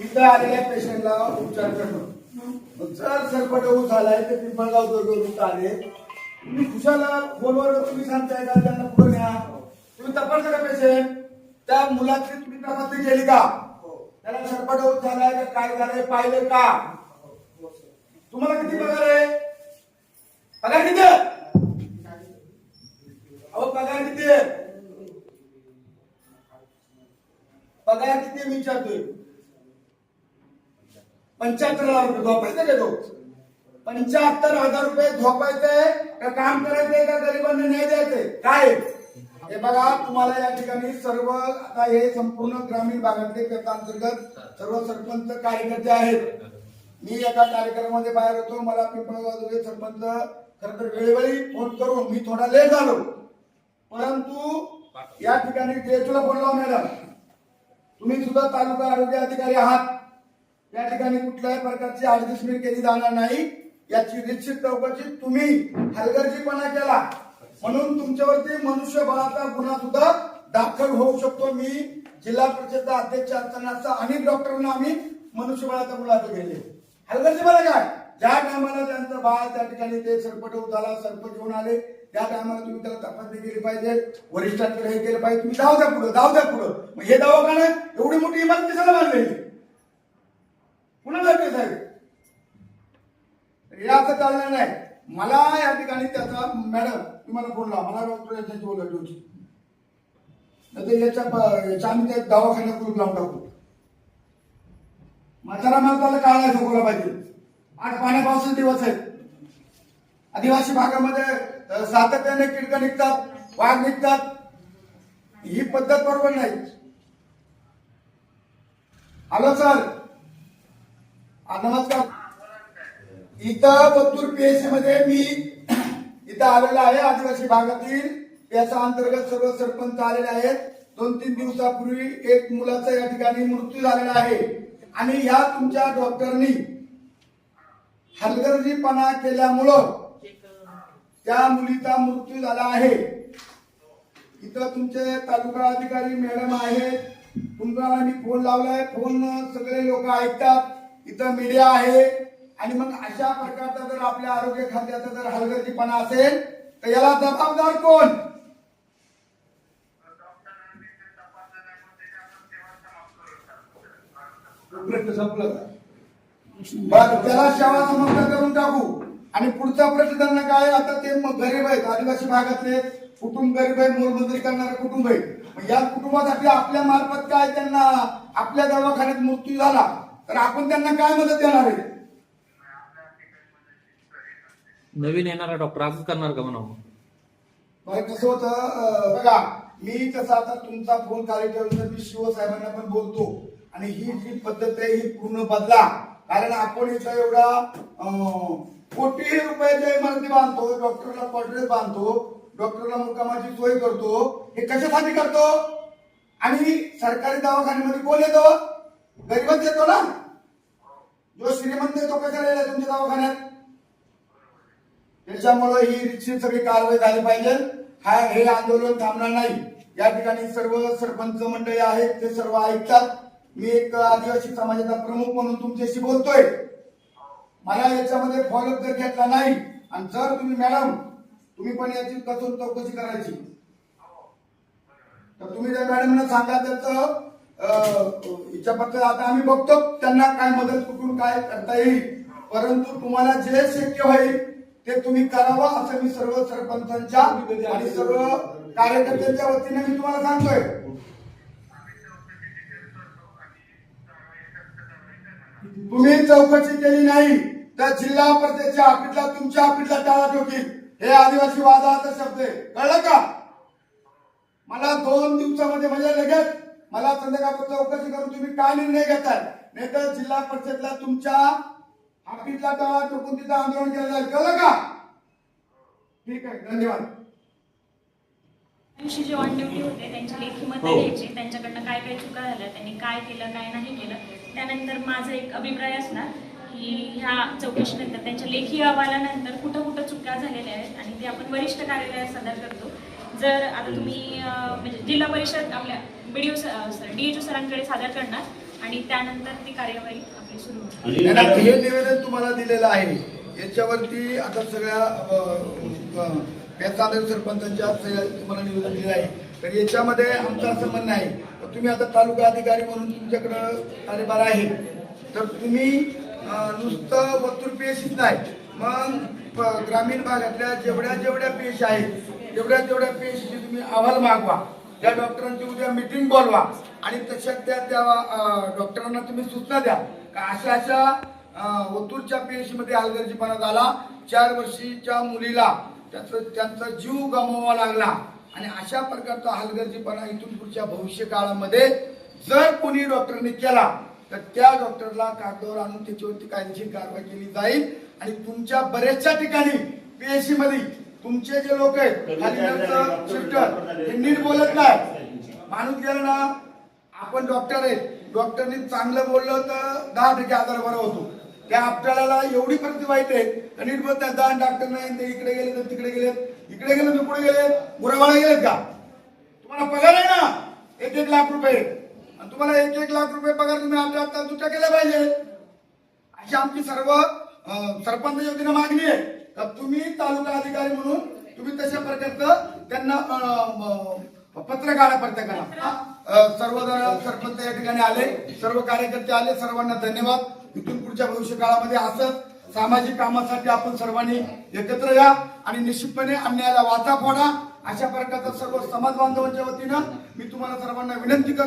इथं आलेल्या पेशंटला उपचार करणं मग जर सरपटवू झालाय तर पिंपळगाव दुर्गवृत्त आले. तुम्ही खुशाला फोनवर तुम्ही सांगताय का? त्यांना पुढे न्या तुम्ही तपासता का पेशंट त्या मुलाची तुम्ही तपासणी केली का? त्याला सरपटवू झालाय का? काय झालंय? पाहिलं का? तुम्हाला किती पगार आहे? पगार किती? अहो पगार किती? पगार किती मी विचारतोय. पंच्याहत्तर हजार रुपये झोपायचं का तो पंच्याहत्तर हजार रुपये झोपायचंय का काम करायचंय का गरिबांना न्याय द्यायचंय काय? हे बघा तुम्हाला या ठिकाणी सर्व आता हे संपूर्ण ग्रामीण भागातले त्याच्या अंतर्गत सर्व सरपंच कार्यकर्ते आहेत. मी एका कार्यक्रमामध्ये बाहेर होतो मला पिंपळगाव सरपंच खर तर वेळोवेळी फोन करून मी थोडा लेट झालो. परंतु या ठिकाणी टेस्टला फोन लावून मॅडम तुम्ही सुद्धा तालुका आरोग्य अधिकारी आहात. या ठिकाणी कुठल्याही प्रकारची ऍडजस्टमेंट केली जाणार नाही. याची निश्चित चौकशी तुम्ही हलगर्जीपणा केला. म्हणून तुमच्यावरती मनुष्यबळाचा गुन्हा सुद्धा दाखल होऊ शकतो. मी जिल्हा परिषद अध्यक्ष असताना अनेक डॉक्टरांना आम्ही मनुष्यबळाचा गुन्हा केले हलगर्जीपणा काय? ज्या टायमाला त्यांचं बाळ त्या ठिकाणी ते सरपट झाला सरपट घेऊन आले त्या टायमाला तुम्ही त्याला तपासणी केली पाहिजे. वरिष्ठांकडे हे केलं पाहिजे. तुम्ही जाऊ द्या पुढं जाऊ द्या पुढं. मग हे दवाखाना एवढी मोठी इमारत कशाला बांधलेली? कुणाला जाते साहेब? हे चालणार नाही. मला या ठिकाणी त्याचा मॅडम तुम्हाला फोन लावा. मला डॉक्टर याच्याशी बोलायची होती नाही तर याच्या याच्या आम्ही त्या दवाखान्यात कुलूप लावून टाकू. म्हातारा माणसाला काळ नाही सोकवला पाहिजे. आठ पाण्यापासून दिवस आहेत. आदिवासी भागामध्ये सातत्याने किडकं निघतात वाघ निघतात. ही पद्धत बरोबर नाही. Hello sir. नमस्कार. इथं बत्तूर पीएससी मध्ये मी इथं आलेला आहे आदिवासी भागातील. याचा अंतर्गत सर्व सरपंच आलेले आहेत. दोन तीन दिवसापूर्वी एक मुलाचा या ठिकाणी मृत्यू झालेला आहे. आणि ह्या तुमच्या डॉक्टरनी हलगर्जीपणा केल्यामुळं त्या मुलीचा मृत्यू झाला आहे. इथं तुमचे तालुका अधिकारी मॅडम आहेत. तुम्हाला मी फोन लावलाय. फोन सगळे लोक ऐकतात. इथं मीडिया आहे. आणि मग अशा प्रकारचा जर आपल्या आरोग्य खात्याचा जर हलगर्जीपणा असेल तर याला जबाबदार कोण? प्रश्न संपला त्याला सेवा समाप्त करून टाकू. आणि पुढचा प्रश्न त्यांना काय आता ते मग गरीब आहेत आदिवासी भागातले कुटुंब गरीब आहे मोलमजुरी करणारे कुटुंब आहे या कुटुंबासाठी आपल्या मार्फत काय त्यांना? आपल्या दवाखान्यात मृत्यू झाला. तर आपण त्यांना काय मदत देणार आहे? नवीन येणारा डॉक्टर असंच करणार का म्हणा बरं कसं होतं बघा मी कसं आता तुमचा फोन ठेवून मी शिवसाहेबांना पण बोलतो. आणि ही जी पद्धत आहे ही पूर्ण बदला. कारण आपण इथं एवढा कोटी रुपयाच्या इमारती बांधतो डॉक्टरला क्वार्टर्स बांधतो डॉक्टरला मुक्कामाची सोय करतो. हे कशासाठी करतो? आणि सरकारी दवाखान्यामध्ये कोण येतो? गरीबच येतो ना? जो श्रीमंत तो कशाला येणार तुमच्या दवाखान्यात? त्याच्यामुळे ही रिक्षित सगळी कारवाई झाली पाहिजे. हा हे आंदोलन थांबणार नाही. या ठिकाणी सर्व सरपंच मंडळी आहेत ते सर्व ऐकतात. मी एक आदिवासी समाजाचा प्रमुख म्हणून तुमच्याशी बोलतोय. मला याच्यामध्ये फॉलोअप जर घेतला नाही आणि जर तुम्ही मॅडम तुम्ही पण याची कसून चौकशी करायची. तर तुम्ही त्या मॅडमना सांगा त्याचं अं, हिच्या आता आम्ही बघतो त्यांना काय मदत कुठून काय करता येईल. परंतु तुम्हाला जे शक्य होईल ते तुम्ही करावं असं मी सर्व सरपंचांच्या आणि सर्व कार्यकर्त्यांच्या वतीने मी तुम्हाला सांगतोय. तुम्ही चौकशी केली नाही तर जिल्हा परिषदेच्या ऑफिसला तुमच्या ऑफिसला टाळा ठोकील. हे आदिवासी वादाचा शब्द आहे. कळलं का? मला दोन दिवसामध्ये म्हणजे लगेच मला संध्याकाळ चौकशी करून तुम्ही काय निर्णय घेताय नाही तर जिल्हा परिषदला तुमच्या ऑफिसला टाळा ठोकून तिथं आंदोलन केलं जाईल. कळलं का? ठीक आहे धन्यवाद. दिवशी जे ऑन ड्युटी होते त्यांच्या लेखीमध्ये हो. घ्यायचे त्यांच्याकडनं काय काय चुका झाल्या त्यांनी काय केलं काय नाही केलं त्यानंतर माझा एक अभिप्राय असणार की ह्या चौकशीनंतर त्यांच्या लेखी अहवालानंतर कुठं कुठं चुका झालेल्या आहेत आणि ते आपण वरिष्ठ कार्यालयात सादर करतो. जर आता तुम्ही अं, म्हणजे जिल्हा परिषद आपल्या बीडीओ डी एच सरांकडे सादर करणार आणि त्यानंतर ती कार्यवाही आपली सुरू आणि हे निवेदन तुम्हाला दिलेलं आहे. याच्यावरती आता सगळ्या पेचादर सरपंचांच्या सगळ्या तुम्हाला निवेदन दिलं आहे. तर याच्यामध्ये आमचं असं म्हणणं आहे तर तुम्ही आता तालुका अधिकारी म्हणून तुमच्याकडं कार्यभार आहे. तर तुम्ही नुसतं वतूर पेशीच नाही मग ग्रामीण भागातल्या जेवढ्या जेवढ्या पेश आहेत तेवढ्या तेवढ्या पेशचे तुम्ही अहवाल मागवा. त्या डॉक्टरांची उद्या मिटिंग बोलवा. आणि तशा त्या त्या डॉक्टरांना तुम्ही सूचना द्या. का अशा अशा अं, ओतूरच्या पेशीमध्ये हलगर्जीपणा झाला. चार वर्षीच्या मुलीला त्याचं त्यांचा जीव गमवावा लागला. आणि अशा प्रकारचा हलगर्जीपणा इथून पुढच्या भविष्य काळामध्ये जर कोणी डॉक्टरने केला तर त्या डॉक्टरला कागदावर आणून त्याच्यावरती कायदेशीर कारवाई केली जाईल. आणि तुमच्या बऱ्याचशा ठिकाणी पीएससी मध्ये तुमचे जे लोक आहेत हे नीट बोलत नाही. माणूस गेला ना आपण डॉक्टर आहेत. डॉक्टरनी चांगलं बोललं तर दहा टक्के आजार बरा होतो. त्या आपल्याला एवढी प्रति वाईट आहे. तर नीट बोलत नाही दहा डॉक्टर नाही ते इकडे गेले तर तिकडे गेलेत इकडे गेले तर पुढे गेले. गुरावाळा गेलेत का? तुम्हाला पगार आहे ना? एक एक लाख रुपये. आणि तुम्हाला एक एक लाख रुपये पगार तुम्ही आमच्या आता तुमच्या केल्या पाहिजे. अशी आमची सर्व सरपंच योजना मागणी आहे. तुम्ही तालुका अधिकारी म्हणून तुम्ही तशा प्रकारचं त्यांना पत्र काढा प्रत्येकाला सर्वजण सरपंच या ठिकाणी आले सर्व कार्यकर्ते आले सर्वांना धन्यवाद. इथून पुढच्या भविष्य काळामध्ये असंच सामाजिक कामासाठी आपण सर्वांनी एकत्र या आणि निश्चितपणे अन्यायाला वाचा फोडा. अशा प्रकारचं सर्व समाज बांधवांच्या वतीनं मी तुम्हाला सर्वांना विनंती करतो.